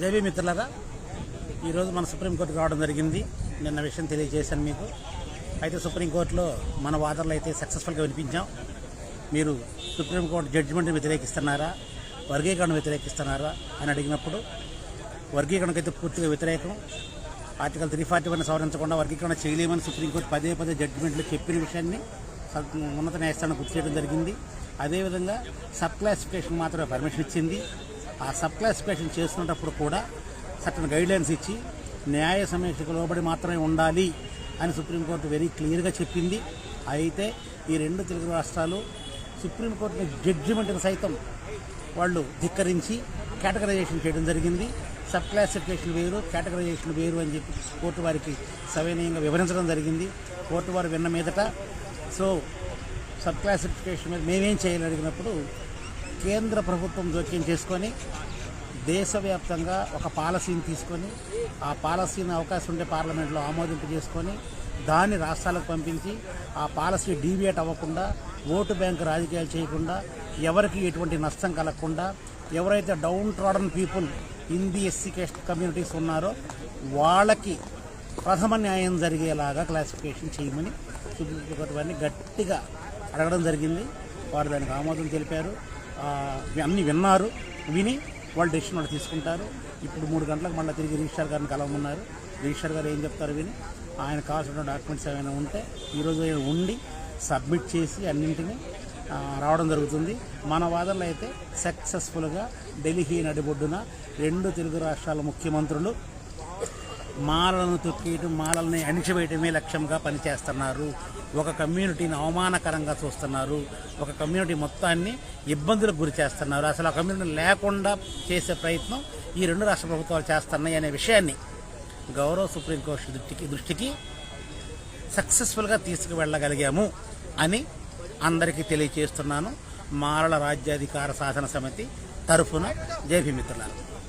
జైవీ మిత్రులారా ఈరోజు మన సుప్రీంకోర్టు రావడం జరిగింది. నిన్న విషయం తెలియజేశాను మీకు. అయితే సుప్రీంకోర్టులో మన వాదనలు అయితే సక్సెస్ఫుల్గా వినిపించాం. మీరు సుప్రీంకోర్టు జడ్జిమెంట్ని వ్యతిరేకిస్తున్నారా? వర్గీకరణ వ్యతిరేకిస్తున్నారా? అని అడిగినప్పుడు వర్గీకరణకైతే పూర్తిగా వ్యతిరేకం. ఆర్టికల్ త్రీ ఫార్టీ వన్ సవరించకుండా వర్గీకరణ చేయలేమని సుప్రీంకోర్టు పదే పదే జడ్జిమెంట్లు చెప్పిన విషయాన్ని ఉన్నత న్యాయస్థానం గుర్తు చేయడం జరిగింది. అదేవిధంగా సబ్ క్లాసిఫికేషన్ మాత్రమే పర్మిషన్ ఇచ్చింది. ఆ సబ్ క్లాసిఫికేషన్ చేస్తున్నప్పుడు కూడా సర్టన్ గైడ్లైన్స్ ఇచ్చి న్యాయ సమీక్షకు లోబడి మాత్రమే ఉండాలి అని సుప్రీంకోర్టు వెరీ క్లియర్గా చెప్పింది. అయితే ఈ రెండు తెలుగు రాష్ట్రాలు సుప్రీంకోర్టు జడ్జిమెంట్ని సైతం వాళ్ళు ధిక్కరించి కేటగరైజేషన్ చేయడం జరిగింది. సబ్ క్లాసిఫికేషన్ వేరు కేటగరైజేషన్ వేరు అని చెప్పి కోర్టు వారికి సవినయంగా వివరించడం జరిగింది. కోర్టు వారు విన్న మీదట సో సబ్ క్లాసిఫికేషన్ మీద మేమేం చేయాలని అడిగినప్పుడు కేంద్ర ప్రభుత్వం జోక్యం చేసుకొని దేశవ్యాప్తంగా ఒక పాలసీని తీసుకొని ఆ పాలసీని అవకాశం ఉంటే పార్లమెంట్లో ఆమోదింపు చేసుకొని దాన్ని రాష్ట్రాలకు పంపించి ఆ పాలసీ డీవియేట్ అవ్వకుండా ఓటు బ్యాంకు రాజకీయాలు చేయకుండా ఎవరికి ఎటువంటి నష్టం కలగకుండా ఎవరైతే డౌన్ ట్రాడన్ పీపుల్ హిందీ ఎస్సీ కేస్ట్ కమ్యూనిటీస్ ఉన్నారో వాళ్ళకి ప్రథమ న్యాయం జరిగేలాగా క్లాసిఫికేషన్ చేయమని సుప్రీంకోర్టు వారిని గట్టిగా అడగడం జరిగింది. వారు దానికి ఆమోదం తెలిపారు. అన్నీ విన్నారు విని వాళ్ళు డెసిషన్ వాళ్ళు తీసుకుంటారు. ఇప్పుడు మూడు గంటలకు మళ్ళీ తిరిగి రిజిస్టర్ గారిని కలవమన్నారు. రిజిస్టర్ గారు ఏం చెప్తారు విని ఆయన కావాల్సిన డాక్యుమెంట్స్ ఏమైనా ఉంటే ఈరోజు ఆయన ఉండి సబ్మిట్ చేసి అన్నింటినీ రావడం జరుగుతుంది. మన వాదనలు అయితే సక్సెస్ఫుల్గా ఢిల్లీ నడిబొడ్డున రెండు తెలుగు రాష్ట్రాల ముఖ్యమంత్రులు మాలలను తొక్కేయటం మాలల్ని అణిచివేయటమే లక్ష్యంగా పనిచేస్తున్నారు. ఒక కమ్యూనిటీని అవమానకరంగా చూస్తున్నారు. ఒక కమ్యూనిటీ మొత్తాన్ని ఇబ్బందులకు గురి చేస్తున్నారు. అసలు ఆ కమ్యూనిటీ లేకుండా చేసే ప్రయత్నం ఈ రెండు రాష్ట్ర ప్రభుత్వాలు చేస్తున్నాయి అనే విషయాన్ని గౌరవ సుప్రీంకోర్టు దృష్టికి దృష్టికి సక్సెస్ఫుల్గా తీసుకువెళ్ళగలిగాము అని అందరికీ తెలియజేస్తున్నాను మారల రాజ్యాధికార సాధన సమితి తరఫున జేపీ మిత్రులారు.